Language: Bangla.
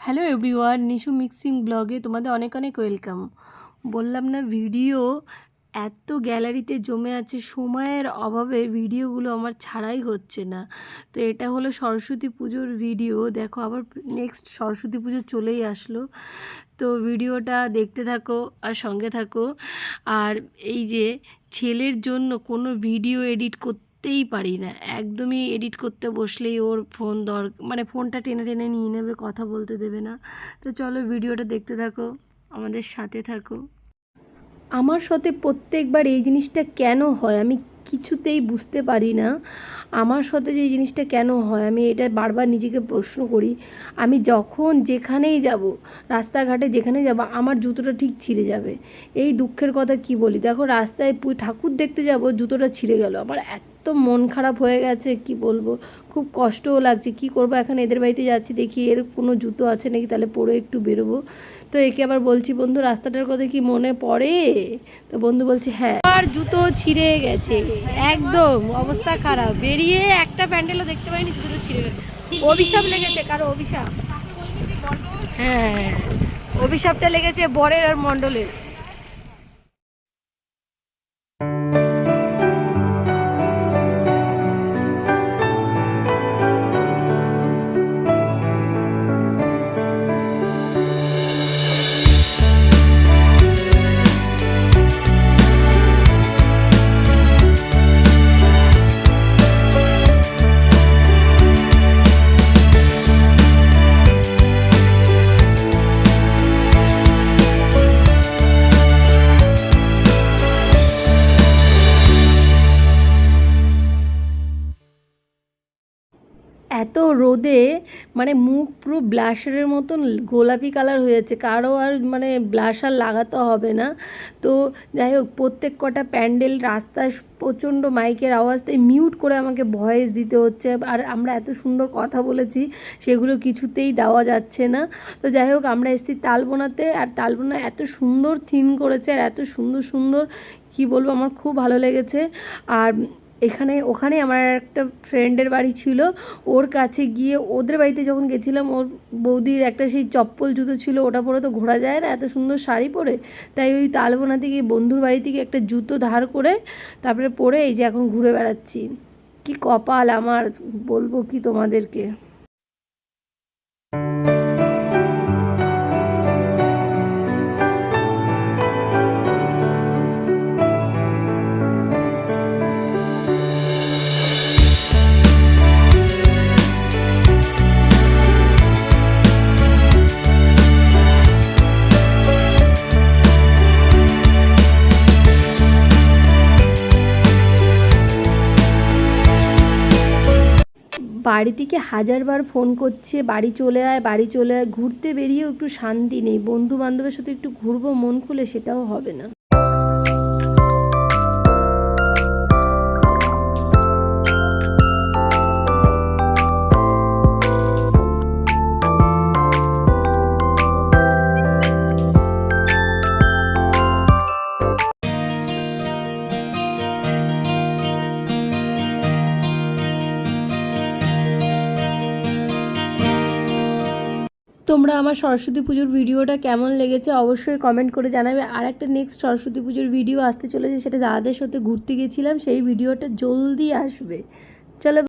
হ্যালো এভরিওয়ান, নিশু মিক্সিং ব্লগে তোমাদের অনেক অনেক ওয়েলকাম। বললাম না, ভিডিও এত গ্যালারিতে জমে আছে, সময়ের অভাবে ভিডিওগুলো আমার ছাড়াই হচ্ছে না। তো এটা হলো সরস্বতী পুজোর ভিডিও। দেখো, আবার নেক্সট সরস্বতী পুজো চলেই আসলো। তো ভিডিওটা দেখতে থাকো আর সঙ্গে থাকো। আর এই যে ছেলের জন্য কোনো ভিডিও এডিট করতেই পারি না। একদমই এডিট করতে বসলেই ওর ফোন দর মানে ফোনটা টেনে টেনে নিয়ে নেবে, কথা বলতে দেবে না। তো চলো ভিডিওটা দেখতে থাকো, আমাদের সাথে থাকো। আমার সাথে প্রত্যেকবার এই জিনিসটা কেন হয় আমি কিছুতেই বুঝতে পারি না। আমার সাথে যে জিনিসটা কেন হয় আমি এটা বারবার নিজেকে প্রশ্ন করি। আমি যখন যেখানেই যাব, রাস্তাঘাটে যেখানেই যাব, আমার জুতোটা ঠিক ছিঁড়ে যাবে। এই দুঃখের কথা কি বলি? দেখো রাস্তায় ঠাকুর দেখতে যাব, জুতোটা ছিঁড়ে গেল। আমার এত মন খারাপ হয়ে গেছে, কি বলব? খুব কষ্টও লাগছে, কি করব? এখন এদের বাড়িতে যাচ্ছি, দেখি এর কোনো জুতো আছে নাকি, তাহলে পরে একটু বেরোবো। তো একে আবার বলছি, বন্ধু, রাস্তাটার কথা কি মনে পড়ে? তো বন্ধু বলছে হ্যাঁ। আর জুতো ছিঁড়ে গেছে, একদম অবস্থা খারাপ। বেরিয়ে একটা প্যান্ডেলও দেখতে পাইনি জুতো ছিঁড়ে গেছে। অভিশাপ লেগেছে, কারও অভিশাপ? হ্যাঁ অভিশাপটা লেগেছে বরের আর মণ্ডলের। এত রোদে মানে মুখ পুরো ব্লাশারের মতন গোলাপি কালার হয়ে যাচ্ছে। কারও আর মানে ব্লাশার লাগাতে হবে না। তো যাই হোক, প্রত্যেক কটা প্যান্ডেল রাস্তায় প্রচণ্ড মাইকের আওয়াজটাই মিউট করে আমাকে ভয়েস দিতে হচ্ছে। আর আমরা এত সুন্দর কথা বলেছি, সেগুলো কিছুতেই দেওয়া যাচ্ছে না। তো যাই হোক, আমরা এসেছি তালবোনাতে। আর তালবোনা এত সুন্দর থিম করেছে, আর এত সুন্দর সুন্দর, কি বলব, আমার খুব ভালো লেগেছে। আর এখানে, ওখানে আমার একটা ফ্রেন্ডের বাড়ি ছিল। ওর কাছে গিয়ে ওদের বাড়িতে যখন গেছিলাম, ওর বৌদির একটা সেই চপ্পল জুতো ছিল, ওটা পরে তো ঘোরা যায় না, এত সুন্দর শাড়ি পরে। তাই ওই তালবোনা থেকে বন্ধুর বাড়ি থেকে একটা জুতো ধার করে, তারপরে পরে এই যে এখন ঘুরে বেড়াচ্ছি। কি কপাল আমার, বলব কি তোমাদেরকে? বাড়ি থেকে হাজারবার ফোন করছে, বাড়ি চলে আয়, বাড়ি চলে আয়, ঘুরতে বেরিয়েও একটু শান্তি নেই। বন্ধু বান্ধবের সাথে একটু ঘুরবো, মন খুলে সেটাও হবে না। তোমরা আমার সরস্বতী পুজোর ভিডিওটা কেমন লেগেছে অবশ্যই কমেন্ট করে জানাবে। আর একটা নেক্সট সরস্বতী পুজোর ভিডিও আসতে চলেছে, সেটা দাদাদের সাথে ঘুরতে গেছিলাম, সেই ভিডিওটা জলদি আসবে। চলো